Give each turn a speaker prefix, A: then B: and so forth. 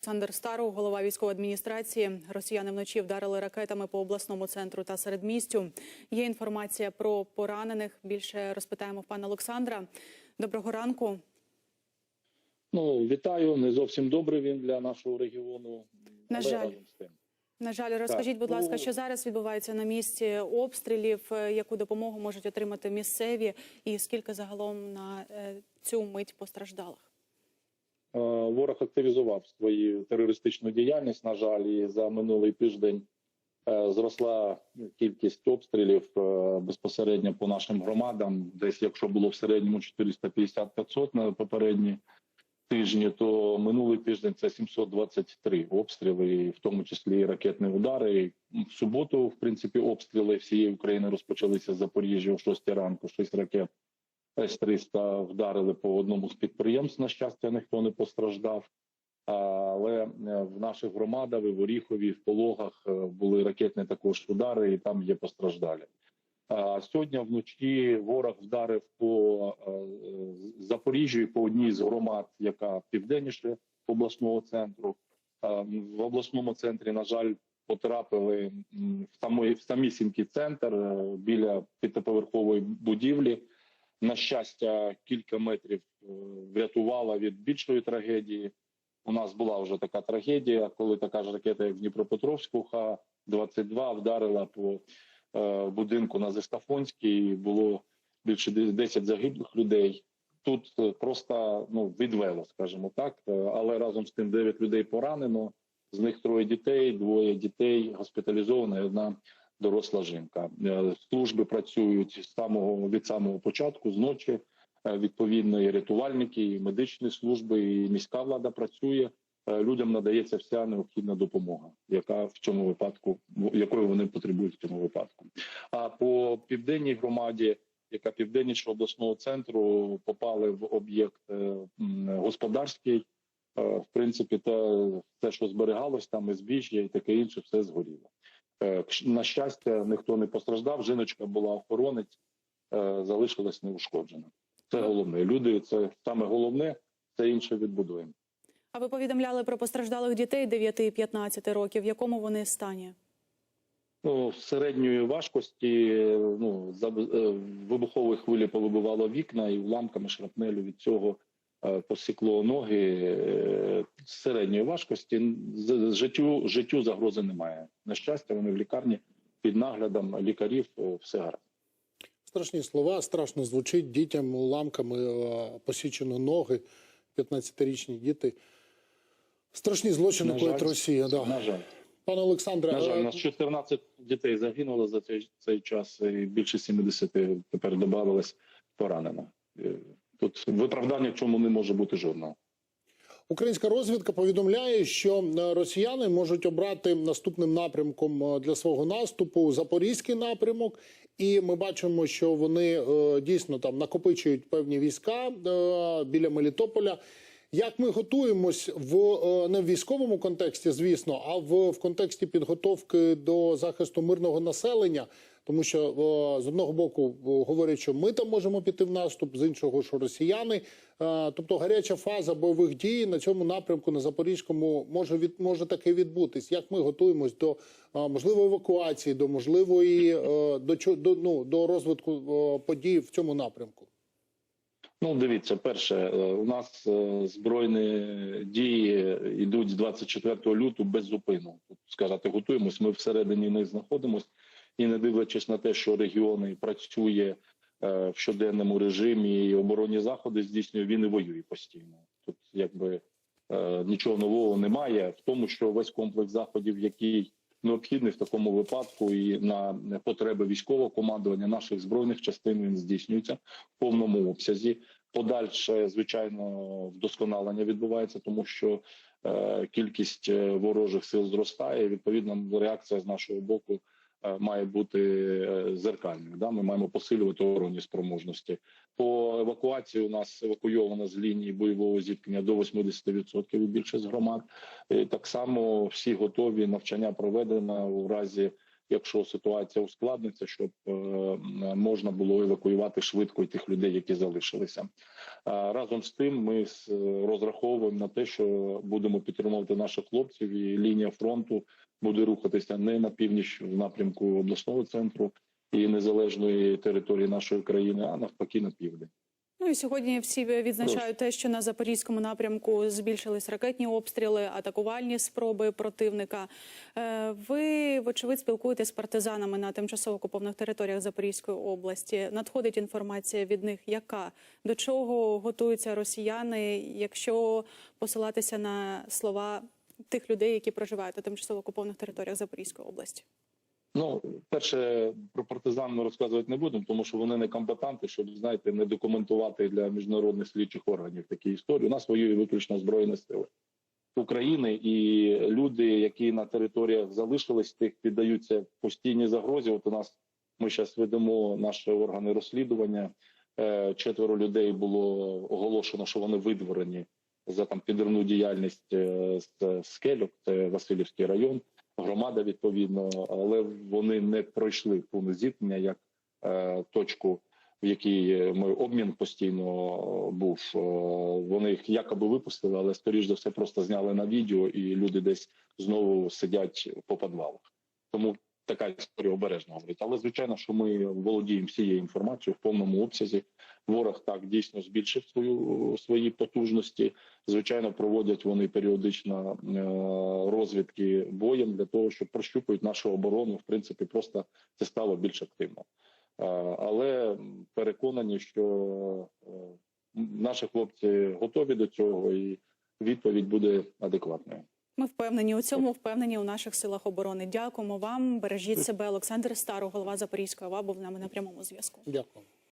A: Олександр Старов, голова військової адміністрації. Росіяни вночі вдарили ракетами по обласному центру та середмістю. Є інформація про поранених. Більше розпитаємо в пана Олександра. Доброго ранку.
B: Ну, вітаю. Не зовсім добрий він для нашого регіону.
A: На
B: але
A: жаль.
B: разом з тим.
A: На жаль, розкажіть, будь
B: ну-
A: ласка, що зараз відбувається на місці обстрілів, е, яку допомогу можуть отримати місцеві, і скільки загалом на е, цю мить постраждалих?
B: Е, Ворог активізував свою терористичну діяльність. На жаль, і за минулий тиждень е, зросла кількість обстрілів е, безпосередньо по нашим громадам. Десь, якщо було в середньому 450-500 на попередні тижні, то минулий тиждень це 723 обстріли, в тому числі і ракетні удари. В суботу, в принципі, обстріли всієї України розпочалися з Запоріжжя о 6 ранку. 6 ракет С-300 вдарили по одному з підприємств. На щастя, ніхто не постраждав. Але е, в наших громадах, в Оріхові, в Пологах е, були ракетні також удари, і там є постраждалі. А Сьогодні вночі ворог вдарив по е, Запоріжжю по одній з громад, яка південніше обласного центру. В обласному центрі, на жаль, потрапили в самий в самісінький центр біля п'ятиповерхової будівлі. На щастя, кілька метрів е, врятувала від більшої трагедії. У нас була вже така трагедія, коли така ж ракета, як в Дніпропетровську, Х-22 вдарила по е, будинку на Зестафонській. Було більше 10 загиблих людей. Тут е, просто ну відвело, скажімо так. Але разом з тим 9 людей поранено. З них троє дітей, двоє дітей госпіталізовано, одна доросла жінка. Е, Служби працюють з самого від самого початку, з ночі. Е, Відповідно, і рятувальники, і медичні служби, і міська влада працює. Е, Людям надається вся необхідна допомога, яка в цьому випадку якої вони потребують в цьому випадку. А по південній громаді, яка південніше обласного центру, попали в об'єкт господарський. В принципі, те, те, що зберігалось там, і збіжжя і таке інше, все згоріло. Е, На щастя, ніхто не постраждав. Жіночка була охоронець, е, залишилась неушкоджена. Це головне. Люди, це саме головне, це інше відбудуємо.
A: А ви повідомляли про постраждалих дітей 9 і 15 років. В якому вони стані?
B: Ну, середньої важкості ну, е, вибухової хвилі повибивало вікна і уламками шрапнелю від цього посікло ноги. Е, Середньої важкості життю, життю загрози немає. На щастя, вони в лікарні під наглядом лікарів е, все гаразд.
C: Страшні слова, страшно звучить дітям уламками е, посічено ноги, 15-річні діти. Страшні злочини коїть Росія. Да.
B: На жаль,
C: Пане Олександре,
B: на жаль,
C: е,
B: у нас 14 дітей загинуло за цей, цей час, і більше 70 тепер додавалось поранено. Тут виправдання в чому не може бути жодного.
C: українська розвідка повідомляє, що е, росіяни можуть обрати наступним напрямком е, для свого наступу запорізький напрямок. І ми бачимо, що вони е, дійсно там накопичують певні війська біля Мелітополя. Як ми готуємось в не в військовому контексті, звісно, а в, в контексті підготовки до захисту мирного населення, тому що з одного боку говорять, що ми там можемо піти в наступ, з іншого, що росіяни. Тобто гаряча фаза бойових дій на цьому напрямку на запорізькому може від може таки відбутись. Як ми готуємось до можливої евакуації, до можливої до до, ну, до розвитку подій в цьому напрямку?
B: Ну, дивіться, перше, е, у нас е, збройні дії йдуть з 24 лютого без зупину. Сказати, готуємось. Ми всередині них знаходимося, і не дивлячись на те, що регіони працює е, в щоденному режимі і оборонні заходи здійснює, він і воює постійно. Тут якби е, нічого нового немає в тому, що весь комплекс заходів, який необхідний в такому випадку, і на потреби військового командування наших збройних частин він здійснюється в повному обсязі. Подальше, звичайно, вдосконалення відбувається, тому що е, кількість е, ворожих сил зростає. і, Відповідно, реакція з нашого боку має бути е, зеркальною. Да? Ми маємо посилювати оборонні спроможності. По евакуації у нас евакуйовано з лінії бойового зіткнення до 80% і більше з громад. Так само всі готові навчання проведено у разі якщо ситуація ускладниться, щоб е, можна було евакуювати швидко тих людей, які залишилися. Разом з тим, ми розраховуємо на те, що будемо підтримувати наших хлопців, і лінія фронту буде рухатися не на північ в напрямку обласного центру і незалежної території нашої країни, а навпаки на південь.
A: Ну сьогодні всі відзначають те, що на запорізькому напрямку збільшились ракетні обстріли, атакувальні спроби противника. Е, Ви, вочевидь, спілкуєтесь з партизанами на тимчасово окупованих територіях Запорізької області. Надходить інформація від них, яка до чого готуються росіяни, якщо посилатися на слова тих людей, які проживають на тимчасово окупованих територіях Запорізької області.
B: Ну, перше, про партизан ми розказувати не будемо, тому що вони не комбатанти, щоб знаєте, не документувати для міжнародних слідчих органів такі історії. У нас воює виключно збройні сили України, і люди, які на територіях залишились, тих піддаються постійній загрозі. От у нас ми зараз ведемо наші органи розслідування. Е, Четверо людей було оголошено, що вони видворені за там підривну діяльність е, з скельок. Це Васильівський район громада відповідно, але вони не пройшли пункт зіткнення як е, точку, в якій ми обмін постійно був. Е, Вони їх якоби випустили, але скоріш за все просто зняли на відео, і люди десь знову сидять по підвалах. Тому така історія обережно говорить. Але звичайно, що ми володіємо всією інформацією в повному обсязі. Ворог так дійсно збільшив свою свої потужності. Звичайно, проводять вони періодично е, розвідки боєм для того, щоб прощупують нашу оборону. В принципі, просто це стало більш активно. Е, Але переконані, що е, наші хлопці готові до цього, і відповідь буде адекватною.
A: Ми впевнені у цьому, впевнені у наших силах оборони. Дякуємо вам. Бережіть себе. Олександр Старо, голова Запорізької ОВА, був з нами на прямому зв'язку.
C: Дякую.